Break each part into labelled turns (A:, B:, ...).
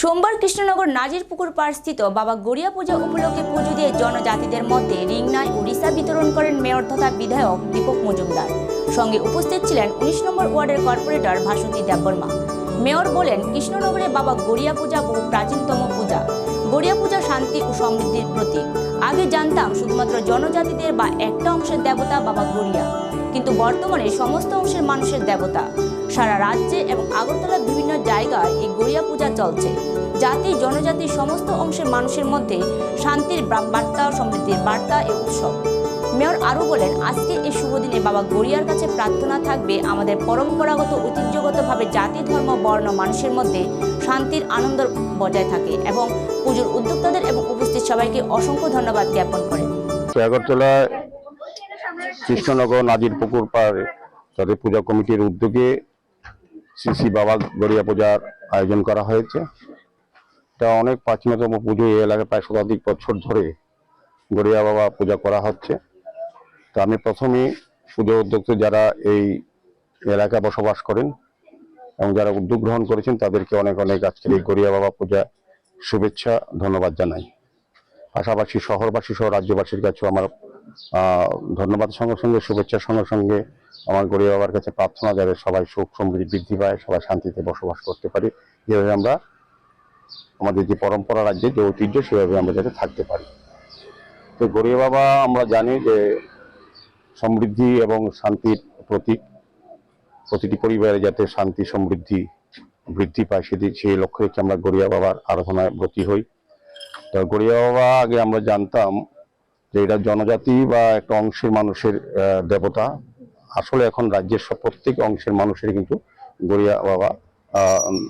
A: সোমবার কৃষ্ণনগর নাজিরপুকুর পাড় স্থিত বাবা গড়িয়া পূজা উপলক্ষে পুজো দিয়ে জনজাতিদের মধ্যে রিংনায় উড়িষ্যা বিতরণ করেন মেয়র তথা বিধায়ক দীপক মজুমদার। সঙ্গে উপস্থিত ছিলেন উনিশ নম্বর ওয়ার্ডের কর্পোরেটর ভাসন্তী দেববর্মা। মেয়র বলেন, কৃষ্ণনগরে বাবা গড়িয়া পূজা বহু প্রাচীনতম পূজা। গড়িয়া পূজা শান্তি ও সমৃদ্ধির প্রতীক। আগে জানতাম শুধুমাত্র জনজাতিদের বা একটা অংশের দেবতা বাবা গড়িয়া। কিন্তু বর্তমানে সমস্ত অংশের মানুষের দেবতা। সারা রাজ্যে এবং আগরতলার চলছে। জাতি জনজাতির সমস্ত অংশের মানুষের মধ্যে শান্তির বার্তা, সমৃদ্ধির বার্তা এ উৎসব। মেয়র আরও বলেন, আজকে এই শুভ দিনে বাবা গড়িয়ার কাছে প্রার্থনা থাকবে আমাদের পরম্পরাগত, ঐতিহ্যগতভাবে জাতি, ধর্ম, বর্ণ, মানুষের মধ্যে শান্তির আনন্দ বজায় থাকে এবং পুজোর উদ্যোক্তাদের এবং উপস্থিত সবাইকে অসংখ্য ধন্যবাদ জ্ঞাপন করেন।
B: আগরতলায় কৃষ্ণনগর নাজির পুকুর পাড়ে তাদের পূজা কমিটির উদ্যোগে শ্রী শ্রী বাবা গড়িয়া পূজার আয়োজন করা হয়েছে। এটা অনেক প্রাচীনতম পুজো এই এলাকায় প্রায় শতাধিক বছর ধরে গড়িয়া বাবা পূজা করা হচ্ছে। তো আমি প্রথমেই পুজো উদ্যোক্তা যারা এই এলাকায় বসবাস করেন এবং যারা উদ্যোগ গ্রহণ করেছেন, তাদেরকে অনেক অনেক আজকের এই গড়িয়া বাবা পূজা শুভেচ্ছা, ধন্যবাদ জানাই। পাশাপাশি শহরবাসী সহ রাজ্যবাসীর কাছেও আমার ধন্যবাদ সঙ্গে সঙ্গে শুভেচ্ছার সঙ্গে সঙ্গে। আমার গরিব বাবার কাছে প্রার্থনা যাবে সবাই সুখ সমৃদ্ধি বৃদ্ধি পায়, সবাই শান্তিতে বসবাস করতে পারি। যেভাবে আমরা আমাদের যে পরম্পরা রাজ্যে যে ঐতিহ্য, সেভাবে আমরা যাতে থাকতে পারি। তো গরিব বাবা, আমরা জানি যে সমৃদ্ধি এবং শান্তির প্রতীক। প্রতিটি পরিবারে যাতে শান্তি, সমৃদ্ধি বৃদ্ধি পায় সেদিক সেই লক্ষ্যে রেখে আমরা গড়িয়া বাবার আরাধনায় ব্রতী হই। তো গড়িয়া বাবা, আগে আমরা জানতাম যে এটা জনজাতি বা একটা অংশের মানুষের দেবতা, আসলে এখন রাজ্যের প্রত্যেক অংশের মানুষের কিন্তু গড়িয়া বাবা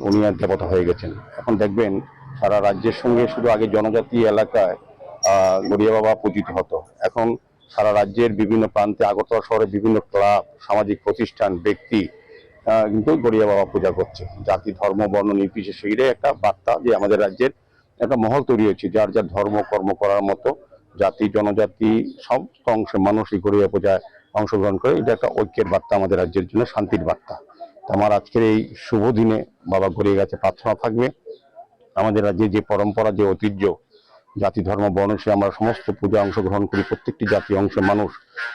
B: উনি আর দেবতা হয়ে গেছেন। এখন দেখবেন সারা রাজ্যের সঙ্গে শুধু আগে জনজাতি এলাকায় গড়িয়া বাবা পূজিত হতো। এখন সারা রাজ্যের বিভিন্ন প্রান্তে, আগরতলা শহরে বিভিন্ন ক্লাব, সামাজিক প্রতিষ্ঠান, ব্যক্তি কিন্তু গড়িয়া বাবা পূজা করছে। জাতি, ধর্ম, বর্ণ, নির্বিশেষে এটাই একটা বার্তা যে আমাদের রাজ্যের একটা মহল তৈরি হয়েছে, যার যার ধর্ম, কর্ম করার মতো জাতি, জনজাতি সমস্ত অংশের মানুষই গড়িয়া পূজায় অংশগ্রহণ করে। এটা একটা ঐক্যের বার্তা আমাদের রাজ্যের জন্য, শান্তির বার্তা। আমার আজকের এই শুভ দিনে বাবা গড়িয়া গেছে, প্রার্থনা থাকবে। আমাদের রাজ্যে যে পরম্পরা, যে ঐতিহ্য, জাতি, ধর্ম, বর্ণ, সে আমরা সমস্ত পূজা অংশগ্রহণ করি। প্রত্যেকটি জাতি অংশের মানুষ,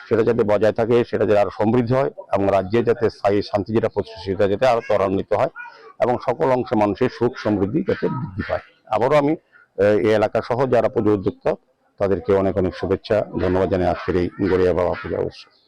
B: সেটা যাতে বজায় থাকে, সেটা যাতে আরও সমৃদ্ধ হয় এবং রাজ্যে যাতে স্থায়ী শান্তি যেটা প্রতিষ্ঠা সেটা যাতে আরও ত্বরান্বিত হয় এবং সকল অংশের মানুষের সুখ, সমৃদ্ধি যাতে বৃদ্ধি পায়। আবারও আমি এই এলাকা সহ যারা পুজো উদ্যোক্তা তাদেরকে অনেক অনেক শুভেচ্ছা ধন্যবাদ জানাই আজকের এই গড়িয়া বাবা পূজা উৎসব